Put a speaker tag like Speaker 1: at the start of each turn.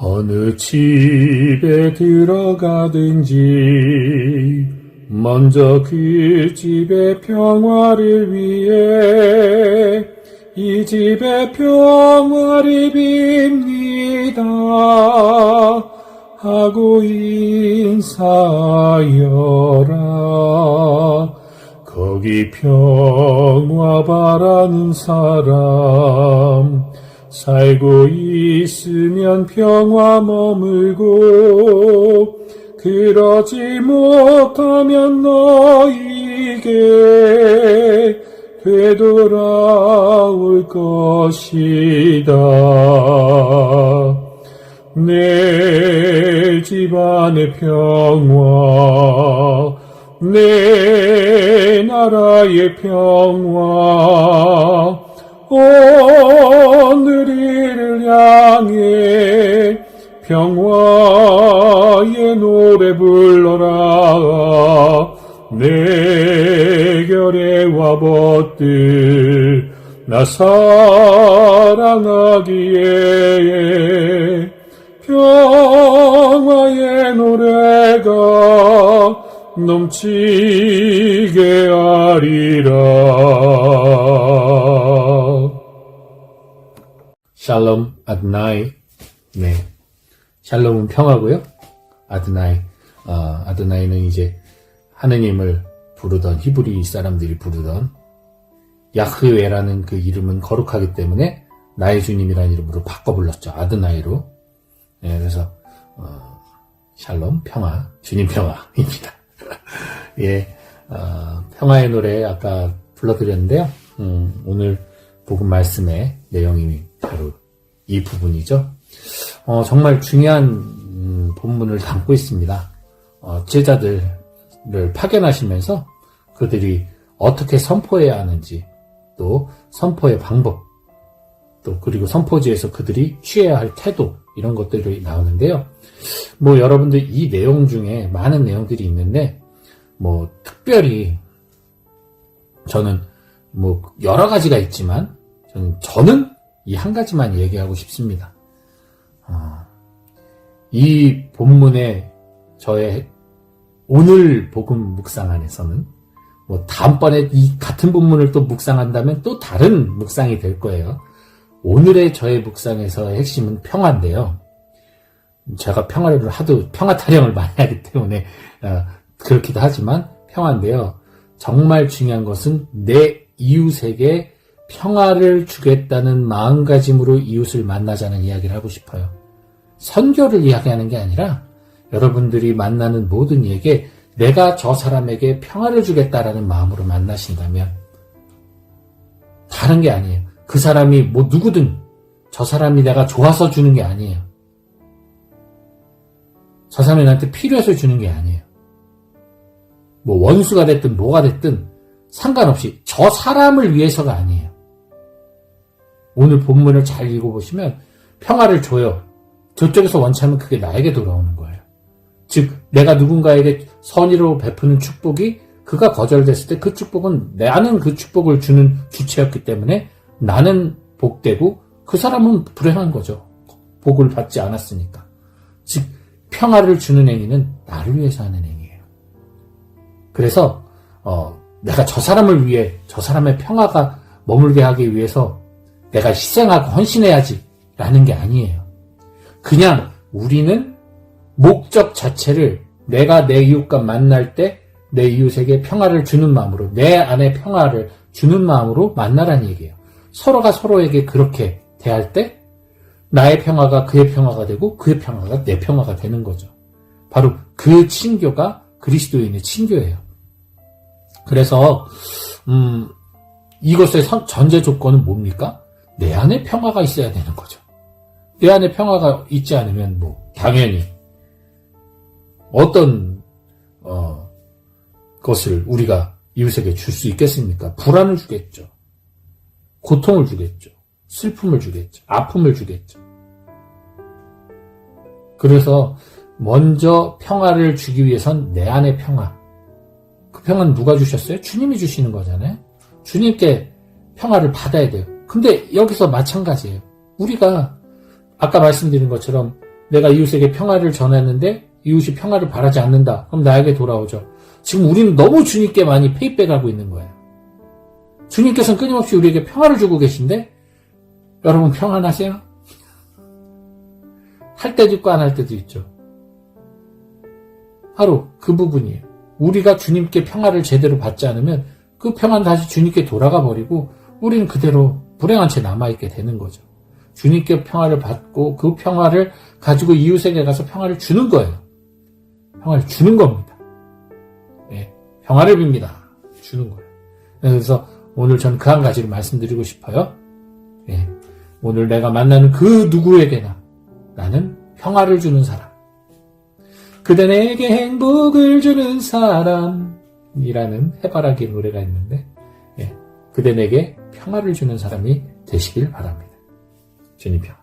Speaker 1: 어느 집에 들어가든지 먼저 그 집의 평화를 위해 이 집의 평화를 빕니다 하고 인사하여라. 거기 평화 바라는 사람 살고 있으면 평화 머물고 그러지 못하면 너에게 되돌아올 것이다. 내 집안의 평화, 내 나라의 평화, 오늘이를 향해 평화의 노래 불러라. 내 결에 와벗들 나 사랑하기에 평화의 노래가 넘치게 하리라 샬롬 아드나이 네. 샬롬은 평화고요. 아드나이 어, 아드나이는 이제 하느님을 부르던 히브리 사람들이 부르던 야흐웨라는 그 이름은 거룩하기 때문에 나의 주님이라는 이름으로 바꿔 불렀죠. 아드나이로. 네, 그래서 어, 샬롬 평화 주님 평화입니다. 예 어, 평화의 노래 아까 불러드렸는데요. 음, 오늘 복음 말씀의 내용이 바로 이 부분이죠 어, 정말 중요한 음, 본문을 담고 있습니다 어, 제자들을 파견하시면서 그들이 어떻게 선포해야 하는지 또 선포의 방법 또 그리고 선포지에서 그들이 취해야 할 태도 이런 것들이 나오는데요. 뭐 여러분들 이 내용 중에 많은 내용들이 있는데 뭐 특별히 저는 뭐 여러 가지가 있지만 저는 저는 이 한 가지만 얘기하고 싶습니다. 어, 이 본문의 저의 오늘 복음 묵상 안에서는 뭐 다음번에 이 같은 본문을 또 묵상한다면 또 다른 묵상이 될 거예요. 오늘의 저의 묵상에서의 핵심은 평화인데요. 제가 평화를 하도 평화 타령을 많이 하기 때문에 어, 그렇기도 하지만 평화인데요. 정말 중요한 것은 내 이웃에게 평화를 주겠다는 마음가짐으로 이웃을 만나자는 이야기를 하고 싶어요. 선교를 이야기하는 게 아니라 여러분들이 만나는 모든 이에게 내가 저 사람에게 평화를 주겠다라는 마음으로 만나신다면 다른 게 아니에요. 그 사람이 뭐 누구든 저 사람이 내가 좋아서 주는 게 아니에요. 저 사람이 나한테 필요해서 주는 게 아니에요. 뭐 원수가 됐든 뭐가 됐든 상관없이 저 사람을 위해서가 아니에요. 오늘 본문을 잘 읽어보시면 평화를 줘요. 저쪽에서 원치하면 그게 나에게 돌아오는 거예요. 즉 내가 누군가에게 선의로 베푸는 축복이 그가 거절됐을 때 그 축복은 나는 그 축복을 주는 주체였기 때문에 나는 복되고 그 사람은 불행한 거죠. 복을 받지 않았으니까. 즉 평화를 주는 행위는 나를 위해서 하는 행위예요. 그래서 어, 내가 저 사람을 위해 저 사람의 평화가 머물게 하기 위해서 내가 희생하고 헌신해야지 라는 게 아니에요. 그냥 우리는 목적 자체를 내가 내 이웃과 만날 때 내 이웃에게 평화를 주는 마음으로 내 안에 평화를 주는 마음으로 만나라는 얘기예요. 서로가 서로에게 그렇게 대할 때 나의 평화가 그의 평화가 되고 그의 평화가 내 평화가 되는 거죠. 바로 그 친교가 그리스도인의 친교예요. 그래서 음, 이것의 선- 전제 조건은 뭡니까? 내 안에 평화가 있어야 되는 거죠. 내 안에 평화가 있지 않으면 뭐 당연히 어떤 어, 것을 우리가 이웃에게 줄 수 있겠습니까? 불안을 주겠죠. 고통을 주겠죠. 슬픔을 주겠죠. 아픔을 주겠죠. 그래서 먼저 평화를 주기 위해선 내 안의 평화. 그 평화는 누가 주셨어요? 주님이 주시는 거잖아요. 주님께 평화를 받아야 돼요. 근데 여기서 마찬가지예요. 우리가 아까 말씀드린 것처럼 내가 이웃에게 평화를 전했는데 이웃이 평화를 바라지 않는다. 그럼 나에게 돌아오죠. 지금 우리는 너무 주님께 많이 페이백하고 있는 거예요. 주님께서는 끊임없이 우리에게 평화를 주고 계신데 여러분 평안하세요? 할 때도 있고 안 할 때도 있죠. 바로 그 부분이에요. 우리가 주님께 평화를 제대로 받지 않으면 그 평화는 다시 주님께 돌아가 버리고 우리는 그대로 불행한 채 남아있게 되는 거죠. 주님께 평화를 받고 그 평화를 가지고 이웃에게 가서 평화를 주는 거예요. 평화를 주는 겁니다. 예, 평화를 빕니다. 주는 거예요. 그래서 오늘 전그한 가지를 말씀드리고 싶어요. 예, 오늘 내가 만나는 그 누구에게나 나는 평화를 주는 사람. 그대 내게 행복을 주는 사람이라는 해바라기 노래가 있는데, 예, 그대 내게 평화를 주는 사람이 되시길 바랍니다. 주님 평.